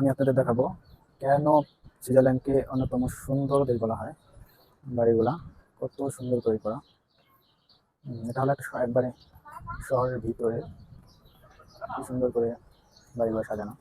আমি আপনাদের দেখাবো কেন সুইজারল্যান্ডকে অন্যতম সুন্দর দেশ বলা হয়, বাড়িগুলা, কত সুন্দর করে। করা এটা হলো একটা একবারে শহরের ভিতরে কি সুন্দর করে বাড়িগুলো সাজানো।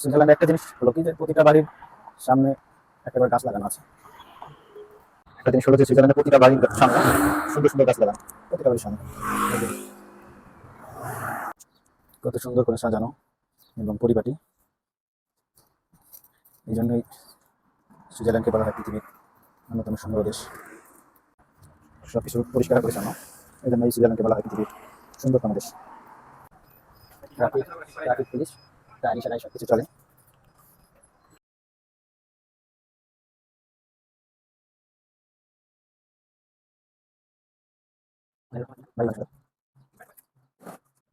সুইজারল্যান্ডে একটা জিনিস হলো কি যে প্রতিটা বাড়ির সামনে একটা করে গাছ লাগানো আছে। একটা জিনিস হলো যে সুইজারল্যান্ডে প্রতিটা বাড়ির সামনে সুন্দর সুন্দর গাছ লাগানো, প্রতিটা বাড়ির সামনে। কত সুন্দর করে সাজানো এবং পরিপাটি। এই জন্যই সুইজারল্যান্ডকে বলা হয় পৃথিবীর অন্যতম সুন্দর দেশ। সব কিছু পরিষ্কার পরিচ্ছন্ন এই জন্য এই সুইজারল্যান্ডকে বলা হয় পৃথিবীর সুন্দরতম দেশ। ট্রাফিক ট্রাফিক পুলিশ গাড়ি সারাই সব কিছু চলে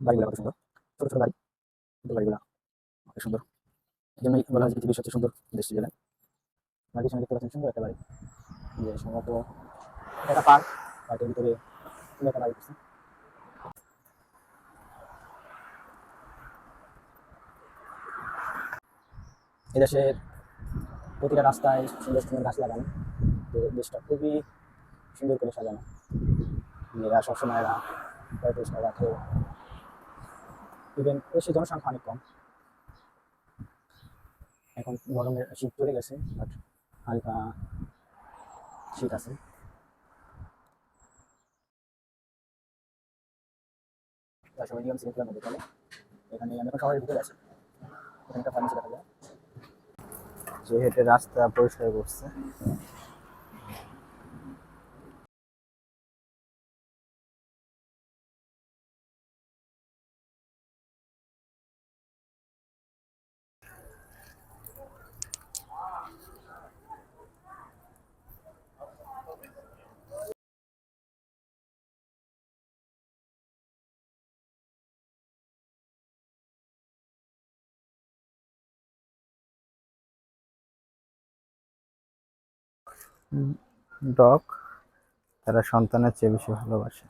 বাড়িগুলো সুন্দর। বাড়িগুলো বাড়ি। বাড়িগুলো সুন্দর। পৃথিবীর সুন্দর সুন্দর একটা বাড়ি। সম্ভবত একটা পার্ক। পার্কের ভিতরে সুন্দর একটা বাড়ি এদেশের প্রতিটা রাস্তায় সুন্দর সুন্দর গাছ লাগানো। তো দেশটা খুবই সুন্দর করে সাজানো। মেয়েরা সবসময় এরা প্রায় পরিষ্কার রাখে ইভেন বেশি জনসংখ্যা অনেক কম। এখন গরমের শীত চলে গেছে বাট হালকা শীত আছে। সবাই নিয়ম শৃঙ্খলার এখানে আমি এখন শহরের ভিতরে আছি। এখানে একটা ফার্মেসি দেখা যায়। যে হেঁটে রাস্তা পরিষ্কার করছে। ডগ তারা সন্তানের চেয়ে বেশি ভালোবাসে।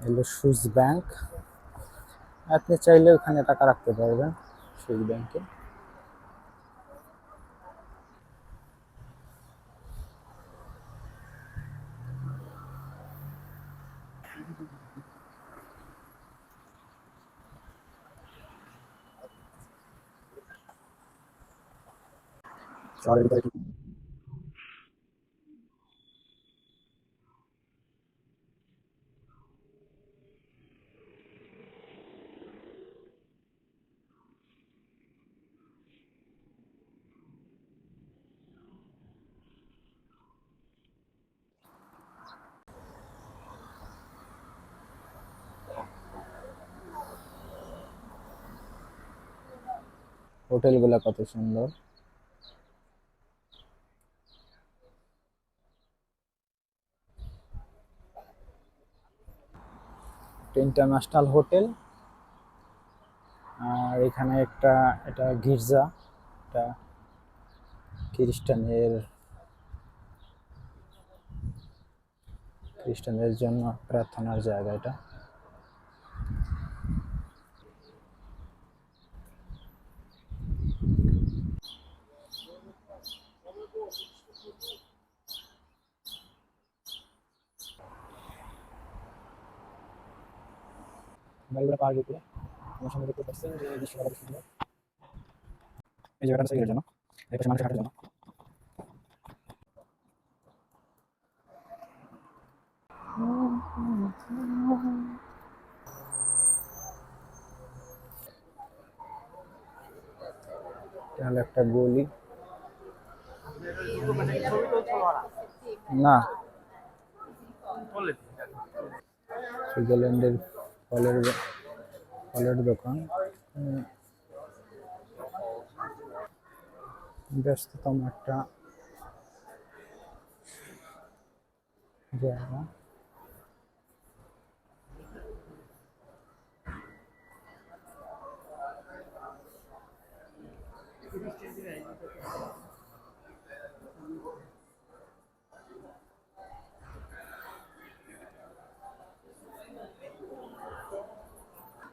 হলো সুইস ব্যাংক। আপনি চাইলে ওখানে টাকা রাখতে পারবেন সুইস ব্যাংকে। শহরের হোটেলগুলো কত সুন্দর। International hotel. আর এখানে একটা, এটা গির্জা, এটা খ্রিস্টানের, খ্রিস্টানদের জন্য প্রার্থনার জায়গা এটা। বাড়িগুলো পাহাড় উপরে আমার সামনে দেখতে পাচ্ছেন যে দৃশ্যটা সুন্দর এই জায়গাটা সাইকেলের জন্য। এই পাশে মানুষের হাঁটার জন্য। একটা গলি না। সুইজারল্যান্ডের ফলের দো- ফলের দোকান উম, ব্যস্ততম একটা জায়গা